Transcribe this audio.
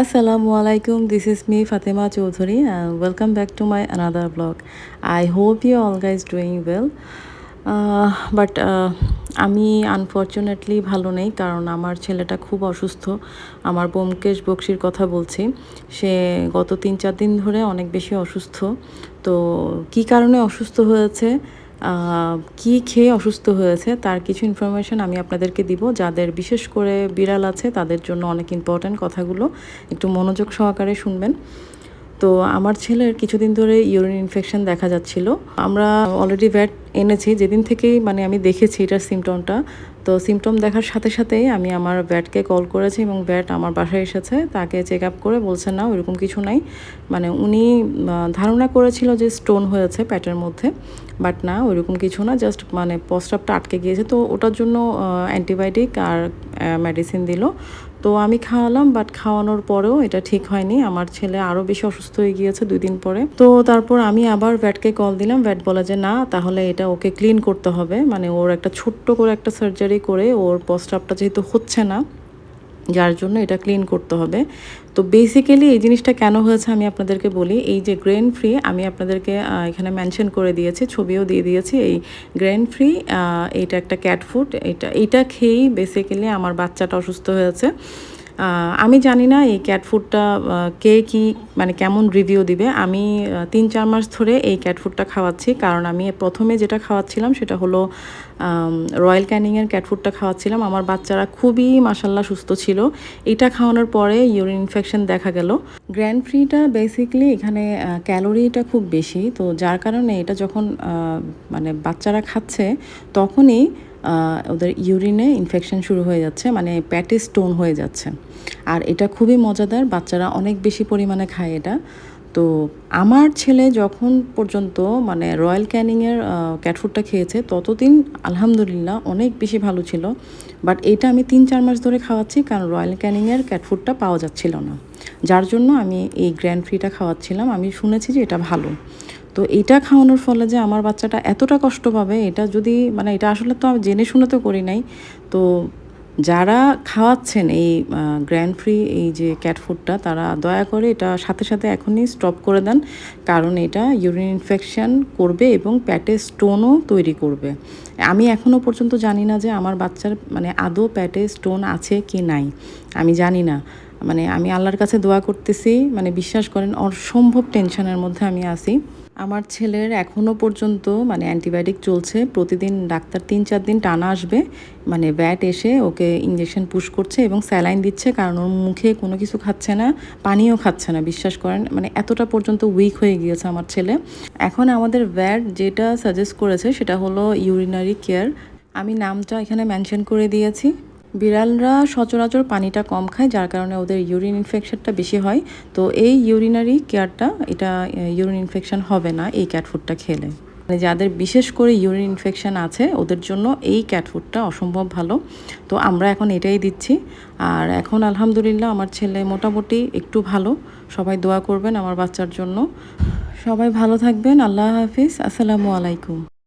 আসসালামু আলাইকুম this is me Fatema Chowdhury welcome back to my another blog I hope you all guys doing well but আমি unfortunately ভালো নেই, কারণ আমার ছেলেটা খুব অসুস্থ। আমার বোমকেশ বক্সির কথা বলছি। সে গত তিন চার দিন ধরে অনেক বেশি অসুস্থ। তো কি কারণে অসুস্থ হয়েছে? কি খেয়ে অসুস্থ হয়েছে তার কিছু ইনফরমেশান আমি আপনাদেরকে দিব। যাদের বিশেষ করে বিড়াল আছে তাদের জন্য অনেক ইম্পর্ট্যান্ট কথাগুলো। একটু মনোযোগ সহকারে শুনবেন। তো আমার ছেলের কিছুদিন ধরে ইউরিন ইনফেকশন দেখা যাচ্ছিল। আমরা অলরেডি ভ্যাট এনেছি। যেদিন থেকেই মানে আমি দেখেছি এটার সিমটমটা তো সিমটম দেখার সাথে সাথেই আমি আমার ব্যাটকে কল করেছি এবং ব্যাট আমার বাসায় এসেছে। তাকে চেক আপ করে বলছে না ওইরকম কিছু নাই। মানে উনি ধারণা করেছিল যে স্টোন হয়েছে প্যাটের মধ্যে বাট না, ওইরকম কিছু না জাস্ট মানে প্রস্রাবটা আটকে গিয়েছে। তো ওটার জন্য অ্যান্টিবায়োটিক আর মেডিসিন দিল। তো আমি খাওয়ালাম বাট খাওয়ানোর পরেও এটা ঠিক হয়নি। আমার ছেলে আরও বেশি অসুস্থ হয়ে গিয়েছে দুই দিন পরে। তো তারপর আমি আবার ভ্যাটকে কল দিলাম। ভ্যাট বলে যে, না, তাহলে এটা ওকে ক্লিন করতে হবে। মানে ওর একটা ছোট্ট করে একটা সার্জারি করে ওর প্রস্রাবটা যেহেতু হচ্ছে না যার জন্য এটা ক্লিন করতে হবে। তো বেসিক্যালি এই জিনিসটা কেন হয়েছে আমি আপনাদেরকে বলি, এই যে গ্রেন ফ্রি আমি আপনাদেরকে এখানে মেনশন করে দিয়েছি, ছবিও দিয়ে দিয়েছি এই গ্রেন ফ্রি এটা একটা ক্যাট ফুড এটা এটা খেয়েই বেসিক্যালি আমার বাচ্চাটা অসুস্থ হয়েছে। আমি জানি না এই ক্যাট ফুডটা কে কি মানে কেমন রিভিউ দিবে। আমি তিন চার মাস ধরে এই ক্যাট ফুডটা খাওয়াচ্ছি। কারণ আমি প্রথমে যেটা খাওয়াচ্ছিলাম সেটা হলো রয়্যাল ক্যানিংয়ের ক্যাট ফুডটা খাওয়াচ্ছিলাম। আমার বাচ্চারা খুবই মাসাল্লাহ সুস্থ ছিল। এটা খাওয়ানোর পরে ইউরিন ইনফেকশন দেখা গেল। গ্র্যান্ড ফ্রিটা বেসিকলি এখানে ক্যালোরিটা খুব বেশি। তো যার কারণে এটা যখন মানে বাচ্চারা খাচ্ছে, তখনই ওদের ইউরিনে ইনফেকশন শুরু হয়ে যাচ্ছে মানে প্যাটে স্টোন হয়ে যাচ্ছে। আর এটা খুবই মজাদার, বাচ্চারা অনেক বেশি পরিমাণে খায় এটা। তো আমার ছেলে যখন পর্যন্ত মানে রয়্যাল ক্যানিংয়ের ক্যাটফুডটা খেয়েছে, ততদিন আলহামদুলিল্লাহ অনেক বেশি ভালো ছিল। বাট এটা আমি তিন, চার মাস ধরে খাওয়াচ্ছি, কারণ রয়্যাল ক্যানিংয়ের ক্যাটফুডটা পাওয়া যাচ্ছিল না। যার জন্য আমি এই গ্র্যান্ড ফ্রিটা খাওয়াচ্ছিলাম। আমি শুনেছি যে এটা ভালো। তো এটা খাওয়ানোর ফলে যে আমার বাচ্চাটা এতটা কষ্ট পাবে, এটা যদি মানে এটা আসলে তো আমি জেনে শুনে তো করি নাই। তো যারা খাওয়াচ্ছেন এই গ্র্যান্ড ফ্রি এই যে ক্যাট ফুডটা তারা দয়া করে এটা সাথে সাথে এখনই স্টপ করে দেন। কারণ এটা ইউরিন ইনফেকশান করবে এবং প্যাটে স্টোনও তৈরি করবে। আমি এখনও পর্যন্ত জানি না যে আমার বাচ্চার মানে আদৌ প্যাটে স্টোন আছে কি নাই। আমি জানি না। মানে আমি আল্লাহর কাছে দোয়া করতেছি মানে বিশ্বাস করেন, অসম্ভব টেনশনের মধ্যে আমি আসি আমার ছেলের এখনও পর্যন্ত মানে অ্যান্টিবায়োটিক চলছে। প্রতিদিন ডাক্তার তিন, চার দিন টানা আসবে। মানে ব্যাট এসে ওকে ইঞ্জেকশন পুশ করছে এবং স্যালাইন দিচ্ছে কারণ ওর মুখে কোনো কিছু খাচ্ছে না, পানিও খাচ্ছে না, বিশ্বাস করেন। মানে এতটা পর্যন্ত উইক হয়ে গিয়েছে আমার ছেলে। এখন আমাদের ব্যাট যেটা সাজেস্ট করেছে সেটা হলো ইউরিনারি কেয়ার আমি নামটা এখানে মেনশন করে দিয়েছি। বিড়ালরা সচরাচর পানিটা কম খায়, যার কারণে ওদের ইউরিন ইনফেকশনটা বেশি হয়। তো এই ইউরিনারি কেয়ারটা এটা ইউরিন ইনফেকশন হবে না এই ক্যাট ফুডটা খেলে। মানে যাদের বিশেষ করে ইউরিন ইনফেকশান আছে, ওদের জন্য এই ক্যাট ফুডটা অসম্ভব ভালো। তো আমরা এখন এটাই দিচ্ছি। আর এখন আলহামদুলিল্লাহ আমার ছেলে মোটামুটি একটু ভালো। সবাই দোয়া করবেন আমার বাচ্চার জন্য। সবাই ভালো থাকবেন। আল্লাহ হাফিজ। আসসালামু আলাইকুম।